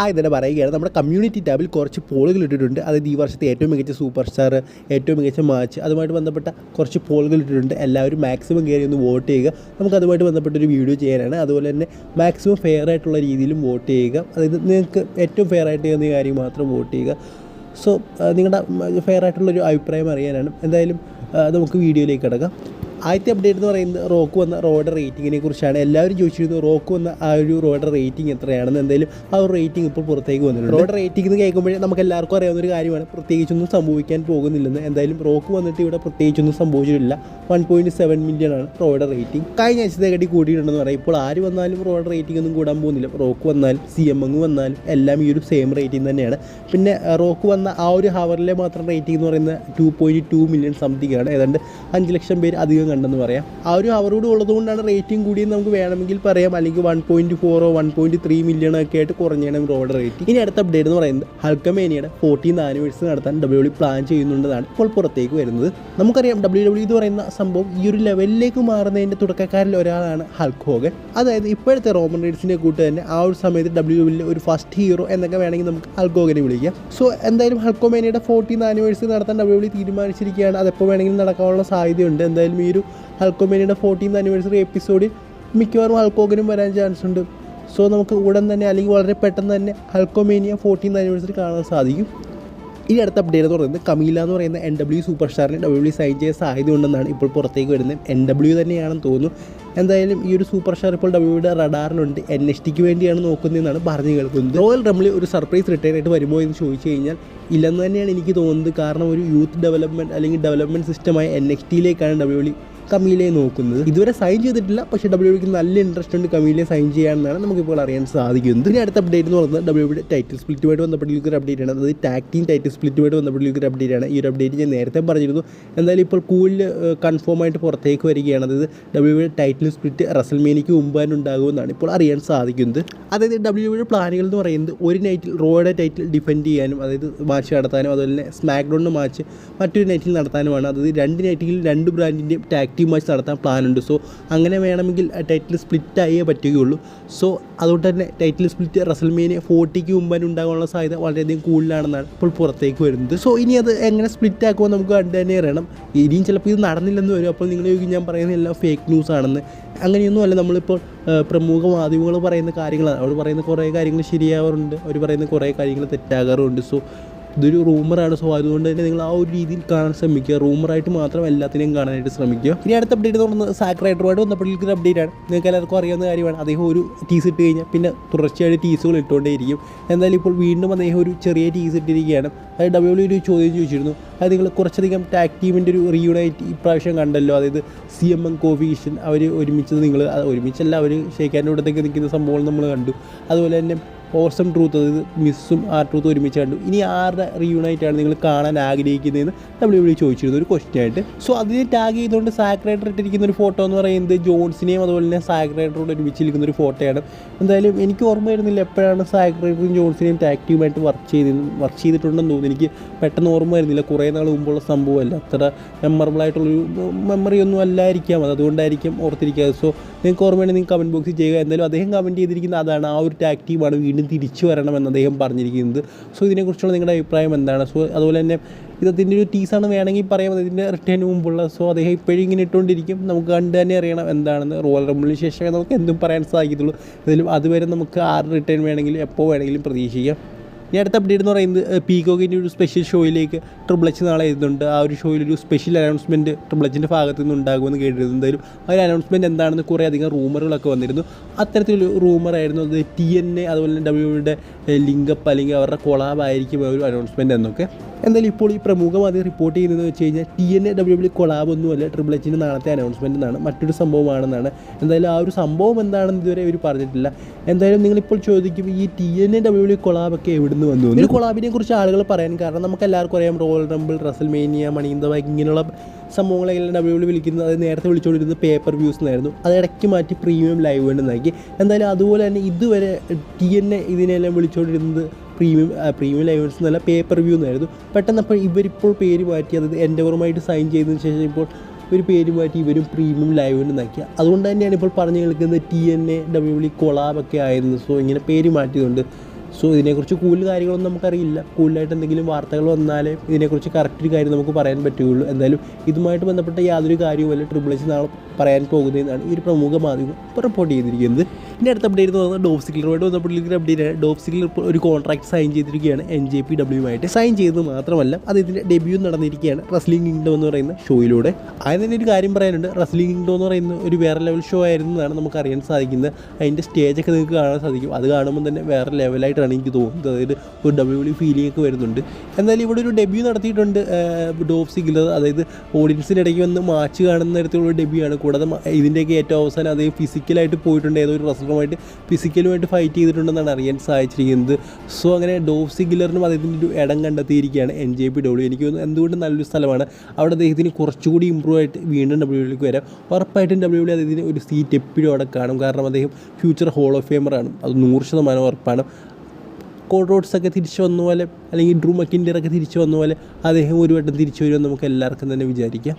ആദ്യം തന്നെ പറയുകയാണ്. നമ്മുടെ കമ്മ്യൂണിറ്റി ടാബിൽ കുറച്ച് പോളുകൾ ഇട്ടിട്ടുണ്ട്. അതായത് ഈ വർഷത്തെ ഏറ്റവും മികച്ച സൂപ്പർ സ്റ്റാർ ഏറ്റവും മികച്ച മാച്ച് അതുമായിട്ട് ബന്ധപ്പെട്ട കുറച്ച് പോളുകൾ ഇട്ടിട്ടുണ്ട്. എല്ലാവരും മാക്സിമം കയറി ഒന്ന് വോട്ട് ചെയ്യുക. നമുക്ക് അതുമായിട്ട് ബന്ധപ്പെട്ട ഒരു വീഡിയോ ചെയ്യാനാണ്. അതുപോലെ തന്നെ മാക്സിമം ഫെയർ ആയിട്ടുള്ള രീതിയിലും വോട്ട് ചെയ്യുക. അതായത് നിങ്ങൾക്ക് ഏറ്റവും ഫെയർ ആയിട്ട് ചെയ്യുന്ന കാര്യം മാത്രം വോട്ട് ചെയ്യുക. സോ നിങ്ങളുടെ ഫെയർ ആയിട്ടുള്ളൊരു അഭിപ്രായം അറിയാനാണ്. എന്തായാലും നമുക്ക് വീഡിയോയിലേക്ക് കിടക്കാം. ആദ്യത്തെ അപ്ഡേറ്റ് എന്ന് പറയുന്നത് റോക്ക് വന്ന റോഡ് റേറ്റിങ്ങിനെ കുറിച്ചാണ്. എല്ലാവരും ചോദിച്ചിരുന്നു റോക്ക് വന്ന ആ ഒരു റോഡ് റേറ്റിംഗ് എത്രയാണെന്ന്. എന്തായാലും ആ ഒരു റേറ്റിംഗ് ഇപ്പോൾ പുറത്തേക്ക് വന്നിട്ടുണ്ട്. റോഡ് റേറ്റിംഗ് എന്ന് കേൾക്കുമ്പോഴേ നമുക്ക് എല്ലാവർക്കും അറിയാവുന്ന ഒരു കാര്യമാണ്. പ്രത്യേകിച്ചൊന്നും സംഭവിക്കാൻ പോകുന്നില്ലെന്ന്. എന്തായാലും റോക്ക് വന്നിട്ട് ഇവിടെ പ്രത്യേകിച്ചൊന്നും സംഭവിച്ചിട്ടില്ല. വൺ പോയിന്റ് സെവൻ മില്യൺ ആണ് റോഡ് റേറ്റിംഗ് കഴിഞ്ഞ ആഴ്ചത്തെ കടി കൂടിയിട്ടുണ്ടെന്ന് പറയാം. ഇപ്പോൾ ആര് വന്നാലും റോഡ് റേറ്റിംഗ് ഒന്നും കൂടാൻ പോകുന്നില്ല. റോക്ക് വന്നാലും സി എം എങ് വന്നാലും എല്ലാം ഈ ഒരു സെയിം റേറ്റിംഗ് തന്നെയാണ്. പിന്നെ റോക്ക് വന്ന ആ ഒരു ഹവറിലെ മാത്രം റേറ്റിംഗ് എന്ന് പറയുന്നത് two point two million something ആണ്. ഏതാണ്ട് അഞ്ച് ലക്ഷം പേര് അധികം കണ്ടെന്ന് പറയാം. ആ ഒരു ഹവർ ഉള്ളതുകൊണ്ടാണ് റേറ്റിംഗ് കൂടിയെന്ന് നമുക്ക് വേണമെങ്കിൽ പറയാം. അല്ലെങ്കിൽ one point four or one point three million ഒക്കെ ആയിട്ട് കുറഞ്ഞാണ് റോഡ് റേറ്റിംഗ് ഇനി അടുത്ത അപ്ഡേറ്റ് എന്ന് പറയുന്നത് ഹൾക്കമേനിയുടെ ഫോർട്ടീൻ ആനിവേഴ്സറി നടത്താൻ ഡബ്ല്യു ഡബ്ല്യു പ്ലാൻ ചെയ്യുന്നുണ്ടെന്നാണ് ഇപ്പോൾ പുറത്തേക്ക് വരുന്നത്. നമുക്കറിയാം ഡബ്ല്യു ഡബ്ല്യു എന്ന് പറയുന്ന സംഭവം ഈ ഒരു ലെവലിലേക്ക് മാറുന്നതിന്റെ തുടക്കക്കാരിൽ ഒരാളാണ് ഹൾക്ക് ഹോഗൻ. അതായത് ഇപ്പോഴത്തെ റോമൻ റൈഡ്സിനെ കൂട്ട് തന്നെ ആ ഒരു സമയത്ത് ഡബ്ല്യു ഡബ്ല്യു ഒരു ഫസ്റ്റ് ഹീറോ എന്നൊക്കെ വേണമെങ്കിൽ നമുക്ക് ഹൾക്ക് ഹോഗനെ വിളിക്കാം. സോ എന്തായാലും ഹൾക്കോമേനയുടെ ഫോർട്ടീൻ ആനിവേഴ്സറി നടത്താൻ ഡബ്ല്യു ഡബ്ല്യു തീരുമാനിച്ചിരിക്കുകയാണ്. അതെപ്പോൾ വേണമെങ്കിലും നടക്കാനുള്ള സാധ്യതയുണ്ട്. എന്തായാലും ഈ ഹൾക്കോമേനയുടെ ഫോർട്ടീൻ ആനിവേഴ്സറി എപ്പിസോഡിൽ മിക്കവാറും ഹൾക്കോഗനും വരാൻ ചാൻസ് ഉണ്ട്. സോ നമുക്ക് ഉടൻ തന്നെ അല്ലെങ്കിൽ വളരെ പെട്ടെന്ന് തന്നെ ഹൾക്കോമേനിയ ഫോർട്ടീൻ ആനിവേഴ്സറി കാണാൻ സാധിക്കും. ഇനി അടുത്ത അപ്ഡേറ്റ് എന്ന് പറയുന്നത് കമീല എന്ന് പറയുന്ന എൻ ഡബ്ല്യു സൂപ്പർ സ്റ്റാറിന് ഡബ്ല്യു സൈൻ ചെയ്യാൻ സാധ്യത ഉണ്ടെന്നാണ് ഇപ്പോൾ പുറത്തേക്ക് വരുന്നത്. എൻ ഡബ്ല്യു തന്നെയാണെന്ന് തോന്നുന്നു. എന്തായാലും ഈ ഒരു സൂപ്പർ സ്റ്റാർ ഇപ്പോൾ ഡബ്ല്യൂയുടെ റഡാറിലുണ്ട്. എൻ എസ് ടിക്ക് വേണ്ടിയാണ് നോക്കുന്നതെന്നാണ് പറഞ്ഞു കേൾക്കുന്നത്. റോയൽ റംലി ഒരു സർപ്രൈസ് റിട്ടയർ ആയിട്ട് വരുമോ എന്ന് ചോദിച്ചു കഴിഞ്ഞാൽ ഇല്ലെന്ന് തന്നെയാണ് എനിക്ക് തോന്നുന്നത്. കാരണം ഒരു യൂത്ത് ഡെവലപ്മെന്റ് അല്ലെങ്കിൽ ഡെവലപ്മെന്റ് സിസ്റ്റമായ എൻ എക്സ് ടിയിലേക്കാണ് ഡബ്ല്യു കമീലയെ നോക്കുന്നത്. ഇതുവരെ സൈൻ ചെയ്തിട്ടില്ല. പക്ഷേ ഡബ്ല്യു ഡിക്ക് നല്ല ഇൻട്രസ്റ്റ് ഉണ്ട് കമീലയെ സൈൻ ചെയ്യാമെന്നാണ് നമുക്കിപ്പോൾ അറിയാൻ സാധിക്കുന്നത്. ഇനി അടുത്ത അപ്ഡേറ്റ് എന്ന് പറയുന്നത് ഡബ്ല്യു ഡി ടൈറ്റിൽ സ്പ്ലിറ്റുമായിട്ട് ബന്ധപ്പെട്ടുള്ള ഒരു അപ്ഡേറ്റ് ആണ്. അതായത് ടാക്ടീം ടൈറ്റിൽ സ്പ്ലിറ്റുമായിട്ട് ബന്ധപ്പെട്ടുള്ള ഒരു അപ്ഡേറ്റ് ആണ്. ഈ ഒരു അപ്ഡേറ്റ് ഞാൻ നേരത്തെ പറഞ്ഞിരുന്നു. എന്തായാലും ഇപ്പോൾ കൂടുതൽ കൺഫേം ആയിട്ട് പുറത്തേക്ക് വരികയാണ്. അതായത് ഡബ്ല്യു ഡി ടൈറ്റിൽ സ്പ്ലിറ്റ് റസൽമേനിക്ക് തന്നെ ഉണ്ടാകുമെന്നാണ് ഇപ്പോൾ അറിയാൻ സാധിക്കുന്നത്. അതായത് ഡബ്ല്യു ഡി പ്ലാനുകൾ എന്ന് പറയുന്നത് ഒരു നൈറ്റിൽ റോയുടെ ടൈറ്റിൽ ഡിഫെൻഡ് ചെയ്യാനും അതായത് മാച്ച് നടത്താനും അതുപോലെ തന്നെ സ്മാക്ക് ഡൗണിന്റെ മാച്ച് മറ്റൊരു നൈറ്റിൽ നടത്താനുമാണ്. അതായത് രണ്ട് നൈറ്റിൽ രണ്ട് ബ്രാൻഡിന്റെയും ടാക് ടീം മാച്ച് നടത്താൻ പ്ലാനുണ്ട് സോ അങ്ങനെ വേണമെങ്കിൽ ടൈറ്റിൽ സ്പ്ലിറ്റ് ആയേ പറ്റുകയുള്ളൂ. സോ അതുകൊണ്ട് തന്നെ ടൈറ്റിൽ സ്പ്ലിറ്റ് റസൽമേനിയ ഫോർട്ടിക്ക് മുമ്പാൻ ഉണ്ടാകാനുള്ള സാധ്യത വളരെയധികം കൂടുതലാണെന്നാണ് ഇപ്പോൾ പുറത്തേക്ക് വരുന്നത്. സോ ഇനി അത് എങ്ങനെ സ്പ്ലിറ്റ് ആക്കുമോ നമുക്ക് കണ്ടു തന്നെ അറിയണം. ഇനിയും ചിലപ്പോൾ ഇത് നടന്നില്ലെന്ന് വരും. അപ്പോൾ നിങ്ങൾ ചോദിക്കും ഞാൻ പറയുന്ന എല്ലാം ഫേക്ക് ന്യൂസ് ആണെന്ന്. അങ്ങനെയൊന്നും അല്ല നമ്മളിപ്പോൾ പ്രമുഖ മാധ്യമങ്ങൾ പറയുന്ന കാര്യങ്ങളാണ്. അവർ പറയുന്ന കുറേ കാര്യങ്ങൾ ശരിയാവാറുണ്ട്. അവർ പറയുന്ന കുറേ കാര്യങ്ങൾ തെറ്റാകാറുണ്ട് സോ ഇതൊരു റൂമറാണ്. സോ അതുകൊണ്ട് തന്നെ നിങ്ങൾ ആ ഒരു രീതിയിൽ കാണാൻ ശ്രമിക്കുക. റൂമറായിട്ട് മാത്രം എല്ലാത്തിനെയും കാണാനായിട്ട് ശ്രമിക്കുക. ഇനി അടുത്ത അപ്ഡേറ്റ് പറയുന്നത് ആയിട്ട് റൈഡറുമായിട്ട് ബന്ധപ്പെട്ടിരിക്കുന്ന അപ്ഡേറ്റ് ആണ്. നിങ്ങൾക്ക് എല്ലാവർക്കും അറിയാവുന്ന കാര്യമാണ്. അദ്ദേഹം ഒരു ടീസ് ഇട്ട് കഴിഞ്ഞാൽ പിന്നെ തുടർച്ചയായിട്ട് ടീസുകൾ ഇട്ടുകൊണ്ടേയിരിക്കും. എന്തായാലും ഇപ്പോൾ വീണ്ടും അദ്ദേഹം ഒരു ചെറിയ ടീസ് ഇട്ടിരിക്കുകയാണ്. അത് ഡബ്ല്യു ഒരു ചോദ്യം ചോദിച്ചിരുന്നു. അത് നിങ്ങൾ കുറച്ചധികം ടാക് ടീമിന്റെ ഒരു റീയൂണൈറ്റ് ഇപ്രാവശ്യം കണ്ടല്ലോ. അതായത് സി എം എം കോഫീഷൻ അവർ ഒരുമിച്ചത് നിങ്ങൾ ഒരുമിച്ചല്ല അവർ ഷേഖാന്റെ കൂട്ടത്തേക്ക് നിൽക്കുന്ന സംഭവം നമ്മൾ കണ്ടു. അതുപോലെ തന്നെ ഓസം ട്രൂത്ത് അതായത് മിസ്സും ആർ ട്രൂത്ത് ഒരുമിച്ച് കണ്ടു. ഇനി ആരുടെ റീയൂണൈറ്റ് ആണ് നിങ്ങൾ കാണാൻ ആഗ്രഹിക്കുന്നതെന്ന് നമ്മൾ ഇവിടെ ചോദിച്ചിരുന്ന ഒരു ക്വസ്റ്റ്യൻ ആയിട്ട്. സോ അതിനെ ടാഗ് ചെയ്തുകൊണ്ട് സാക്രേറ്റർ ഇട്ടിരിക്കുന്ന ഒരു ഫോട്ടോ എന്ന് പറയുന്നത് ജോൺസിനെയും അതുപോലെ തന്നെ സാക്രേറ്ററോട് ഒരുമിച്ചിരിക്കുന്ന ഒരു ഫോട്ടോയാണ് എന്തായാലും എനിക്ക് ഓർമ്മ വരുന്നില്ല എപ്പോഴാണ് സാക്രേറ്ററും ജോൺസിനെയും ടാക്റ്റീവായിട്ട് വർക്ക് ചെയ്ത് വർക്ക് ചെയ്തിട്ടുണ്ടെന്ന് തോന്നുന്നു. എനിക്ക് പെട്ടെന്ന് ഓർമ്മ വരുന്നില്ല. കുറേ നാൾ മുമ്പുള്ള സംഭവമല്ല. അത്ര മെമ്മറബിൾ ആയിട്ടുള്ളൊരു മെമ്മറി ഒന്നും അല്ലായിരിക്കാം. അത് അതുകൊണ്ടായിരിക്കും ഓർത്തിരിക്കുക സോ നിങ്ങൾക്ക് ഓർമ്മയാണ് നിങ്ങൾ കമന്റ് ബോക്സിൽ ചെയ്യുക. എന്തായാലും അദ്ദേഹം കമന്റ് ചെയ്തിരിക്കുന്ന അതാണ്. ആ ഒരു ടാക്റ്റീവാണ് ടീമാണ് വീണ്ടും തിരിച്ചു വരണമെന്ന് അദ്ദേഹം പറഞ്ഞിരിക്കുന്നത്. സോ ഇതിനെക്കുറിച്ചുള്ള നിങ്ങളുടെ അഭിപ്രായം എന്താണ്? സോ അതുപോലെ തന്നെ ഇതിന്റെ ഒരു ടീസാണ് വേണമെങ്കിൽ പറയാം. ഇതിന്റെ റിട്ടേൺ മുമ്പുള്ള സോ അദ്ദേഹം ഇപ്പോഴും ഇങ്ങനെ ഇട്ടുകൊണ്ടിരിക്കും. നമുക്ക് കണ്ട് തന്നെ അറിയണം എന്താണെന്ന്. റോയൽ റംബിളിന് ശേഷമേ നമുക്ക് എന്തും പറയാൻ സാധിക്കത്തുള്ളൂ. എന്തായാലും അതുവരെ നമുക്ക് ആറ് റിട്ടേൺ വേണമെങ്കിലും എപ്പോൾ വേണമെങ്കിലും പ്രതീക്ഷിക്കാം. ഇനി അടുത്ത അപ്ഡേറ്റ് എന്ന് പറയുന്നത് പീകോക്കിന്റെ ഒരു സ്പെഷ്യൽ ഷോയിലേക്ക് ട്രിപ്പിൾ എച്ച് നാളെ എഴുതുന്നുണ്ട്. ആ ഒരു ഷോയിൽ ഒരു സ്പെഷ്യൽ അനൗൺസ്മെന്റ് ട്രിപ്പിൾ എച്ചിന്റെ ഭാഗത്തു നിന്ന് ഉണ്ടാകുമെന്ന് കേട്ടിരുന്നു. എന്തായാലും ആ ഒരു അനൗൺസ്മെന്റ് എന്താണെന്ന് കുറേ അധികം റൂമറുകളൊക്കെ വന്നിരുന്നു. അത്തരത്തിലൊരു റൂമറായിരുന്നു അത് ടി എൻ എ അതുപോലെ തന്നെ ഡബ്ല്യുയുടെ ലിങ്കപ്പ് അല്ലെങ്കിൽ അവരുടെ കൊളാബ് ആയിരിക്കും ആ ഒരു അനൗൺസ്മെന്റ് എന്നൊക്കെ. എന്തായാലും ഇപ്പോൾ ഈ പ്രമുഖം അത് റിപ്പോർട്ട് ചെയ്യുന്നത് വെച്ച് കഴിഞ്ഞാൽ T N A W W collab ഒന്നുമല്ല ട്രിപ്പിൾ എച്ചിന്റെ നാളത്തെ അനൗൺസ്മെന്റ് എന്നാണ് മറ്റൊരു സംഭവമാണെന്നാണ്. എന്തായാലും ആ ഒരു സംഭവം എന്താണെന്ന് ഇതുവരെ ഇവർ പറഞ്ഞിട്ടില്ല. എന്തായാലും നിങ്ങളിപ്പോൾ ചോദിക്കും ഈ T N A W W കൊളാബൊക്കെ എവിടുന്ന് വന്നു? ഒരു കൊളാബിനെ കുറിച്ച് ആളുകൾ പറയാൻ കാരണം നമുക്ക് എല്ലാവർക്കും അറിയാം royal rumble wrestlemania money in the bank ഇങ്ങനെയുള്ള സംഭവങ്ങളെല്ലാം ഡബ്ല്യു ഡബ്ല്യു വിളിക്കുന്നത് അത് നേരത്തെ വിളിച്ചുകൊണ്ടിരുന്നത് പേപ്പർ വ്യൂസ് എന്നായിരുന്നു. അത് ഇടയ്ക്ക് മാറ്റി പ്രീമിയം ലൈവ് ഉണ്ടെന്നാക്കി എന്തായാലും അതുപോലെ തന്നെ ഇതുവരെ ടി എൻ എ ഇതിനെല്ലാം വിളിച്ചുകൊണ്ടിരുന്നത് പ്രീമിയം പ്രീമിയം ലൈവൻസ് എന്നല്ല പേപ്പർ വ്യൂ എന്നായിരുന്നു പെട്ടെന്ന് അപ്പോൾ ഇവരിപ്പോൾ പേര് മാറ്റി അതായത് എൻഡവറുമായിട്ട് സൈൻ ചെയ്തതിന് ശേഷം ഇപ്പോൾ ഒരു പേര് മാറ്റി ഇവരും പ്രീമിയം ലൈവ് എന്നാക്കി. അതുകൊണ്ട് തന്നെയാണ് ഇപ്പോൾ പറഞ്ഞു കേൾക്കുന്നത് T N A W D കൊളാബൊക്കെ ആയിരുന്നു. സോ ഇങ്ങനെ പേര് മാറ്റിയതുകൊണ്ട്. സോ ഇതിനെക്കുറിച്ച് കൂടുതൽ കാര്യങ്ങളൊന്നും നമുക്കറിയില്ല. കൂടുതലായിട്ട് എന്തെങ്കിലും വാർത്തകൾ വന്നാലേ ഇതിനെക്കുറിച്ച് കറക്റ്റ് ഒരു കാര്യം നമുക്ക് പറയാൻ പറ്റുകയുള്ളൂ. എന്തായാലും ഇതുമായിട്ട് ബന്ധപ്പെട്ട യാതൊരു കാര്യവുമല്ല. ട്രിപ്പിൾ എച്ച് നാളെ പറയാൻ പോകുന്നതെന്നാണ് ഈ ഒരു പ്രമുഖ മാധ്യമം റിപ്പോർട്ട് ചെയ്തിരിക്കുന്നത്. ഇനി അടുത്ത അപ്ഡേറ്റ് എന്ന് പറയുന്നത് ഡോഫ് സിഗ്ലറുമായിട്ട് ബന്ധപ്പെട്ടിരിക്കുന്ന അപ്ഡേറ്റ് ആണ്. ഡോപ് സിഗ്ലർ ഒരു കോൺട്രാക്ട് സൈൻ ചെയ്തിരിക്കുകയാണ് എൻ ജെ പി ഡബ്ല്യുമായിട്ട് സൈൻ ചെയ്തത് മാത്രമല്ല അത് ഇതിന്റെ ഡെബ്യൂ നടന്നിരിക്കുകയാണ് റസ്ലിംഗ് കിങ്ഡം എന്ന് പറയുന്ന ഷോയിലൂടെ ആദ്യം തന്നെ ഒരു കാര്യം പറയാനുണ്ട്. റസ്ലിംഗ് കിങ്ഡം എന്ന് പറയുന്ന ഒരു വേറെ ലെവൽ ഷോ ആയിരുന്നു എന്നാണ് നമുക്ക് അറിയാൻ സാധിക്കുന്നത്. അതിന്റെ സ്റ്റേജൊക്കെ നിങ്ങൾക്ക് കാണാൻ സാധിക്കും. അത് കാണുമ്പോൾ തന്നെ വേറെ ലെവലായിട്ടാണ് എനിക്ക് തോന്നുന്നത്. അതായത് ഒരു ഡബ്ല്യു ഫീലിംഗ് ഒക്കെ വരുന്നുണ്ട്. എന്നാലും ഇവിടെ ഒരു ഡെബ്യൂ നടത്തിയിട്ടുണ്ട് ഡോപ് സിഗ്ലർ അതായത് ഓഡിയൻസിന്റെ ഇടയ്ക്ക് വന്ന് മാച്ച് കാണുന്ന തരത്തിലുള്ള ഡെബ്യൂ ആണ്. കൂടാതെ ഇതിന്റെയൊക്കെ ഏറ്റവും അവസാനം അദ്ദേഹം ഫിസിക്കലായിട്ട് പോയിട്ടുണ്ട്. ഏതോ ഒരു റെസ്ലറുമായിട്ട് ഫിസിക്കലുമായിട്ട് ഫൈറ്റ് ചെയ്തിട്ടുണ്ടെന്നാണ് അറിയാൻ സാധിച്ചിരിക്കുന്നത്. സോ അങ്ങനെ ഡോഫ് ഗില്ലറിനും അദ്ദേഹത്തിന്റെ ഒരു ഇടം കണ്ടെത്തിയിരിക്കുകയാണ് എൻ ജെ പി ഡബ്ല്യു എനിക്ക് തോന്നുന്നു എന്തുകൊണ്ടും നല്ലൊരു സ്ഥലമാണ്. അവിടെ അദ്ദേഹത്തിന് കുറച്ചുകൂടി ഇമ്പ്രൂവ് ആയിട്ട് വീണ്ടും ഡബ്ല്യുയിലേക്ക് വരാം. ഉറപ്പായിട്ടും ഡബ്ല്യു അദ്ദേഹത്തിന് ഒരു സീറ്റ് എപ്പോഴും അവിടെ കാണും. കാരണം അദ്ദേഹം ഫ്യൂച്ചർ ഹോൾ ഓഫ് ഫേമറാണ് അത് നൂറ് ശതമാനം ഉറപ്പാണ്. കോഡ് റോഡ്സ് ഒക്കെ തിരിച്ചു വന്ന പോലെ അല്ലെങ്കിൽ ഡ്രൂ മക്കിന്റെയൊക്കെ തിരിച്ചു വന്ന പോലെ അദ്ദേഹം ഒരു വട്ടം തിരിച്ചു വരുമെന്ന് നമുക്ക് എല്ലാവർക്കും തന്നെ വിചാരിക്കാം.